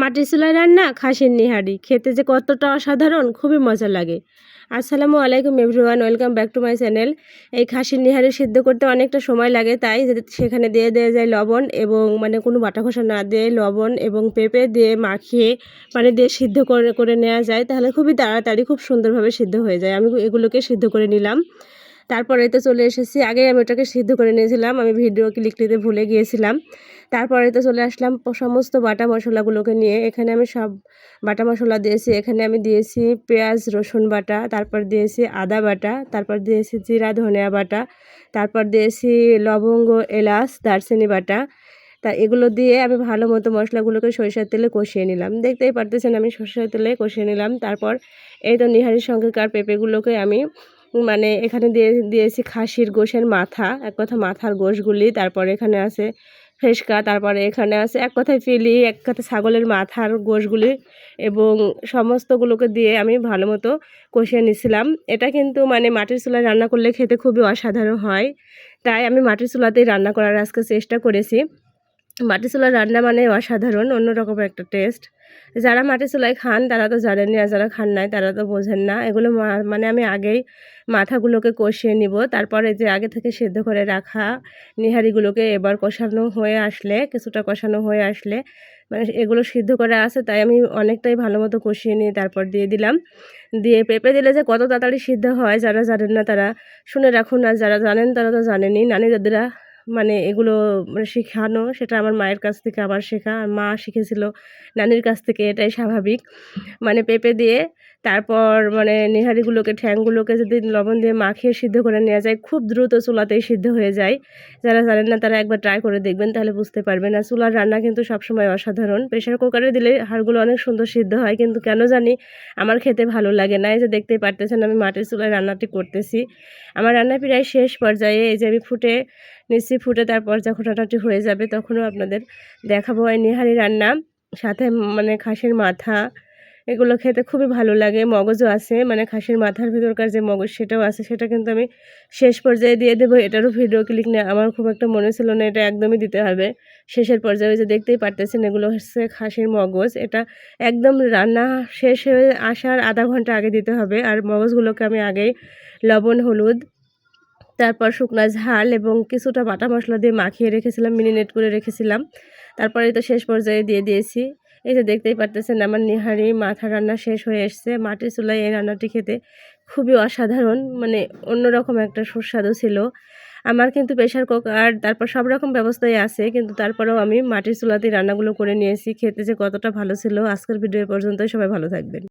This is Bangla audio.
মাটির চুলায় রান্না, খাসির নিহারি। খেতে যে কতটা অসাধারণ, খুবই মজা লাগে। আসসালামু আলাইকুম everyone, welcome back to my channel. এই খাসির নিহারি সিদ্ধ করতে অনেকটা সময় লাগে, তাই সেখানে দিয়ে দেওয়া যায় লবণ এবং মানে কোনো বাটা খোসা না দিয়ে লবণ এবং পেঁপে দিয়ে মাখিয়ে মানে দিয়ে সিদ্ধ করে করে নেওয়া যায়। তাহলে খুবই তাড়াতাড়ি, খুব সুন্দরভাবে সিদ্ধ হয়ে যায়। আমি এগুলোকে সিদ্ধ করে নিলাম। তারপরে তো চলে এসেছি, আগে আমি ওটাকে সিদ্ধ করে নিয়েছিলাম, আমি ভিডিও ক্লিক নিতে ভুলে গিয়েছিলাম। তারপরে তো চলে আসলাম সমস্ত বাটা মশলাগুলোকে নিয়ে, এখানে আমি সব বাটা মশলা দিয়েছি, এখানে আমি দিয়েছি পেঁয়াজ, রসুন বাটা, তারপর দিয়েছি আদা বাটা, তারপর দিয়েছি জিরা, ধনিয়া বাটা, তারপর দিয়েছি লবঙ্গ, এলাচ, দারচিনি বাটা। তা এগুলো দিয়ে আমি ভালো মতো মশলাগুলোকে সরিষার তেলে কষিয়ে নিলাম। দেখতেই পারতেছেন আমি সরিষার তেলে কষিয়ে নিলাম। তারপর এই তো নিহারির সঙ্গেকার পেঁপেগুলোকে আমি মানে এখানে দিয়ে, দিয়েছি খাসির গোশের মাথা, এক কথা মাথার গোশগুলি, তারপর এখানে আছে ফেসকা, তারপরে এখানে আছে এক কথায় ফিলি, এক কথায় ছাগলের মাথার গোশগুলি এবং সমস্তগুলোকে দিয়ে আমি ভালো মতো কষিয়ে নিছিলাম। এটা কিন্তু মানে মাটির চুলায় রান্না করলে খেতে খুবই অসাধারণ হয়। তাই আমি মাটির চুলাতেই রান্না করার আজকে চেষ্টা করেছি। মাটি চুলার রান্না মানে অসাধারণ, অন্যরকম একটা টেস্ট যারা মাটি চুলায় খান, তারা তো জানেননি আর যারা খান নাই, তারা তো বোঝেন না। এগুলো মানে আমি আগেই মাথাগুলোকে কষিয়ে নিব, তারপরে যে আগে থেকে সেদ্ধ করে রাখা নিহারিগুলোকে এবার কষানো হয়ে আসলে, কিছুটা কষানো হয়ে আসলে মানে এগুলো সিদ্ধ করে আছে, তাই আমি অনেকটাই ভালো মতো কষিয়ে নিয়ে তারপর দিয়ে দিলাম। দিয়ে পেঁপে দিলে যে কত তাড়াতাড়ি সিদ্ধ হয়, যারা জানেন না তারা শুনে রাখুন, আর যারা জানেন তারা তো জানেনই। নানি দাদিরা মানে এগুলো মানে শেখানো, সেটা আমার মায়ের কাছ থেকে আবার শেখা। আর মা শিখেছিল নানির কাছ থেকে, এটাই স্বাভাবিক। মানে পেঁপে দিয়ে তারপর মানে নিহারিগুলোকে, ঠ্যাংগুলোকে যদি লবণ দিয়ে মাখিয়ে সিদ্ধ করে নেওয়া যায়, খুব দ্রুত চুলাতেই সিদ্ধ হয়ে যায়। যারা জানেন না, তারা একবার ট্রাই করে দেখবেন, তাহলে বুঝতে পারবেন। আর চুলার রান্না কিন্তু সবসময় অসাধারণ। প্রেশার কুকারে দিলে হাড়গুলো অনেক সুন্দর সিদ্ধ হয়, কিন্তু কেন জানি আমার খেতে ভালো লাগে না। এই যে দেখতেই পারতেছেন, আমি মাটির চুলায় রান্নাটি করতেছি। আমার রান্না প্রায় শেষ পর্যায়ে, এই যে আমি ফুটে নিচ্ছি, ফুটে তারপর যখন রান্নাটি হয়ে যাবে, তখনও আপনাদের দেখাবো। এই নিহারি রান্না, সাথে মানে খাসির মাথা এগুলো খেতে খুবই ভালো লাগে, মগজও আছে মানে খাসির মাথার ভিতরকার যে মগজ সেটাও আছে, সেটা কিন্তু আমি শেষ পর্যায়ে দিয়ে দেবো, এটারও ভিডিও ক্লিক নেই আমার খুব একটা মনে ছিল না এটা একদমই দিতে হবে। শেষের পর্যায়ে যে দেখতেই পারতেছেন, এগুলো হচ্ছে খাসির মগজ, এটা একদম রান্না শেষ হয়ে আসার আধা ঘণ্টা আগে দিতে হবে, আর মগজগুলোকে আমি আগেই লবণ, হলুদ, তারপর শুকনা ঝাল এবং কিছুটা বাটা মশলা দিয়ে মাখিয়ে রেখেছিলাম, মিনিনেট করে রেখেছিলাম তারপরে তো শেষ পর্যায়ে দিয়ে দিয়েছি। এই যে দেখতেই পারতেছেন আমার নিহারি মাথা রান্না শেষ হয়ে এসছে। মাটির চুলায় এই রান্নাটি খেতে খুবই অসাধারণ মানে অন্যরকম একটা সুস্বাদু ছিল। আমার কিন্তু প্রেশার কুকার তারপর সব রকম ব্যবস্থাই আছে, কিন্তু তারপরেও আমি মাটির চুলাতেই রান্নাগুলো করে নিয়েছি। খেতে যে কতটা ভালো ছিল। আজকের ভিডিও পর্যন্তই। সবাই ভালো থাকবেন।